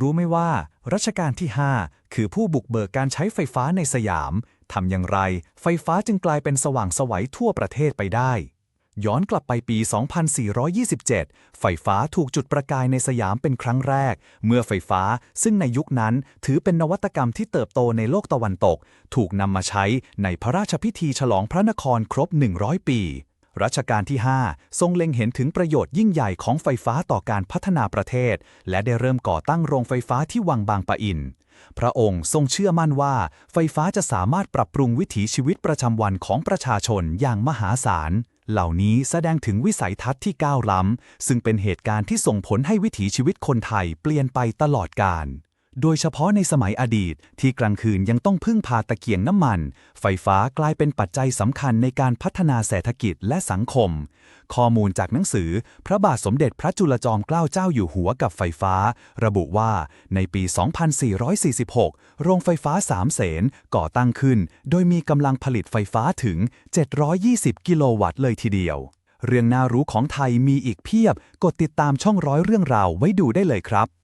รู้ไหมว่ารัชกาลที่ 5 คือผู้บุกเบิกการใช้ไฟฟ้าในสยาม ทำอย่างไร ไฟฟ้าจึงกลายเป็นสว่างสวัยทั่วประเทศไปได้ ย้อนกลับไปปี 2427 ไฟฟ้าถูกจุดประกายในสยามเป็นครั้งแรก เมื่อไฟฟ้าซึ่งในยุคนั้นถือเป็นนวัตกรรมที่เติบโตในโลกตะวันตก ถูกนำมาใช้ในพระราชพิธีฉลองพระนครครบ 100 ปี รัชกาลที่ 5 ทรงเล็งเห็นถึงประโยชน์ยิ่งใหญ่ของไฟฟ้าต่อการพัฒนาประเทศ และได้เริ่มก่อตั้งโรงไฟฟ้าที่วังบางปะอิน พระองค์ทรงเชื่อมั่นว่า ไฟฟ้าจะสามารถปรับปรุงวิถีชีวิตประจำวันของประชาชนอย่างมหาศาล เหล่านี้แสดงถึงวิสัยทัศน์ที่ก้าวล้ำ ซึ่งเป็นเหตุการณ์ที่ส่งผลให้วิถีชีวิตคนไทยเปลี่ยนไปตลอดกาล โดยเฉพาะในสมัยอดีตที่กลางคืนยังต้องพึ่งพาตะเกียงน้ำมัน ไฟฟ้ากลายเป็นปัจจัยสำคัญในการพัฒนาเศรษฐกิจและสังคม ข้อมูลจากหนังสือ พระบาทสมเด็จพระจุลจอมเกล้าเจ้าอยู่หัวกับไฟฟ้า ระบุว่าในปี 2446 โรงไฟฟ้าสามเสนก่อตั้งขึ้น โดยมีกำลังผลิตไฟฟ้าถึง 720 กิโลวัตต์เลยทีเดียว เรื่องน่ารู้ของไทยมีอีกเพียบ กดติดตามช่องร้อยเรื่องราวไว้ดูได้เลยครับ